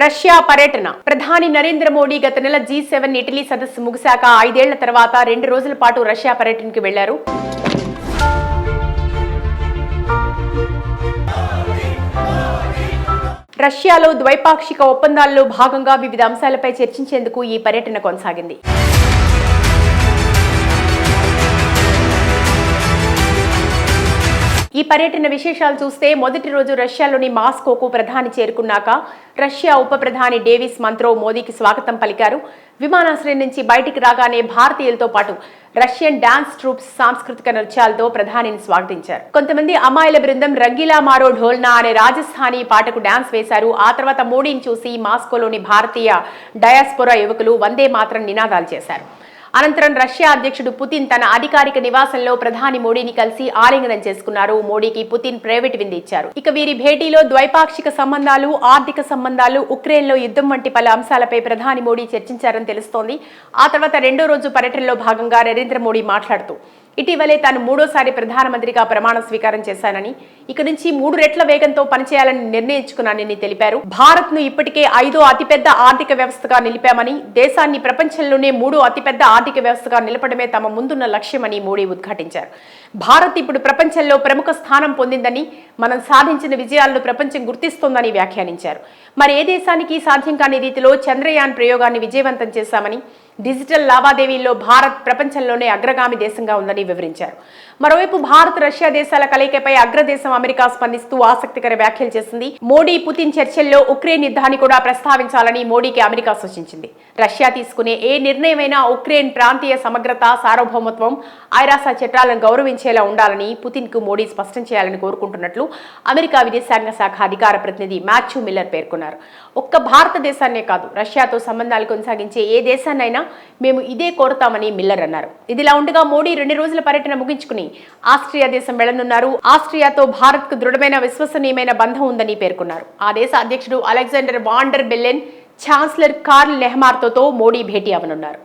Russia పర్యటన. ప్రధాని నరేంద్ర మోడీ గత నెల జీ సెవెన్ ఇటలీ సదస్సు ముగిశాక ఐదేళ్ళ తర్వాత రెండు రోజుల పాటు రష్యా పర్యటనకు వెళ్ళారు. రష్యాలో ద్వైపాక్షిక ఒప్పందాల్లో భాగంగా వివిధ అంశాలపై చర్చించేందుకు ఈ పర్యటన కొనసాగింది. ఈ పర్యటన విశేషాలు చూస్తే మొదటి రోజు రష్యాలోని మాస్కోకు ప్రధాని చేరుకున్నాక రష్యా ఉప ప్రధాని డేవిస్ మంత్రో మోదీకి స్వాగతం పలికారు. విమానాశ్రయం నుంచి బయటికి రాగానే భారతీయులతో పాటు రష్యన్ డాన్స్ ట్రూప్స్ సాంస్కృతిక నృత్యాలతో ప్రధానిని స్వాగతించారు. కొంతమంది అమ్మాయిల బృందం రంగిలా మారో ఢోల్నా అనే రాజస్థానీ పాటకు డాన్స్ వేశారు. ఆ తర్వాత మోడీని చూసి మాస్కోలోని భారతీయ డయాస్పోరా యువకులు వందే మాత్రం నినాదాలు చేశారు. అనంతరం రష్యా అధ్యక్షుడు పుతిన్ తన అధికారిక నివాసంలో ప్రధాని మోడీని కలిసి ఆలింగనం చేసుకున్నారు. మోడీకి పుతిన్ ప్రైవేట్ విందు ఇచ్చారు. ఇక వీరి భేటీలో ద్వైపాక్షిక సంబంధాలు ఆర్థిక సంబంధాలు ఉక్రెయిన్లో యుద్ధం వంటి పలు అంశాలపై ప్రధాని మోడీ చర్చించారని తెలుస్తోంది. ఆ తర్వాత రెండో రోజు పర్యటనలో భాగంగా నరేంద్ర మోడీ మాట్లాడుతూ ఇటీవలే తాను మూడోసారి ప్రధానమంత్రిగా ప్రమాణ స్వీకారం చేశానని ఇక నుంచి మూడు రెట్ల వేగంతో పనిచేయాలని నిర్ణయించుకున్నానని తెలిపారు. భారత్ను ఇప్పటికే ఐదో అతిపెద్ద ఆర్థిక వ్యవస్థగా నిలిపామని దేశాన్ని ప్రపంచంలోనే మూడో అతిపెద్ద ఆర్థిక వ్యవస్థగా నిలపడమే తమ ముందున్న లక్ష్యమని మోడీ ఉద్ఘాటించారు. భారత్ ఇప్పుడు ప్రపంచంలో ప్రముఖ స్థానం పొందిందని మనం సాధించిన విజయాలను ప్రపంచం గుర్తిస్తోందని వ్యాఖ్యానించారు. మరి ఏ దేశానికి సాధ్యం కాని రీతిలో చంద్రయాన్ ప్రయోగాన్ని విజయవంతం చేశామని డిజిటల్ లావాదేవీల్లో భారత్ ప్రపంచంలోనే అగ్రగామి దేశంగా ఉందని వివరించారు. మరోవైపు భారత్ రష్యా దేశాల కలయికపై అగ్రదేశం అమెరికా స్పందిస్తూ ఆసక్తికర వ్యాఖ్యలు చేసింది. మోడీ పుతిన్ చర్చల్లో ఉక్రెయిన్ యుద్ధాన్ని కూడా ప్రస్తావించాలని మోడీకి అమెరికా సూచించింది. రష్యా తీసుకునే ఏ నిర్ణయమైనా ఉక్రెయిన్ ప్రాంతీయ సమగ్రత సార్వభౌమత్వం ఐరాస చట్టాలను గౌరవించేలా ఉండాలని పుతిన్కు మోడీ స్పష్టం చేయాలని కోరుకుంటున్నట్లు అమెరికా విదేశాంగ శాఖ అధికార ప్రతినిధి మాథ్యూ మిల్లర్ పేర్కొన్నారు. ఒక్క భారతదేశాన్నే కాదు రష్యాతో సంబంధాలు కొనసాగించే ఏ దేశాన్నైనా మేము ఇదే కోరుతామని మిల్లర్ అన్నారు. ఇదిలా ఉండగా మోడీ రెండు రోజుల పర్యటన ముగించుకుని ఆస్ట్రియా దేశం వెళ్ళనున్నారు. ఆస్ట్రియాతో భారత్కు దృఢమైన విశ్వసనీయమైన బంధం ఉందని పేర్కొన్నారు. ఆ దేశ అధ్యక్షుడు Alexander Van der Bellen chancellor Karl నెహమార్తోతో Modi భేటీ అవనున్నారు.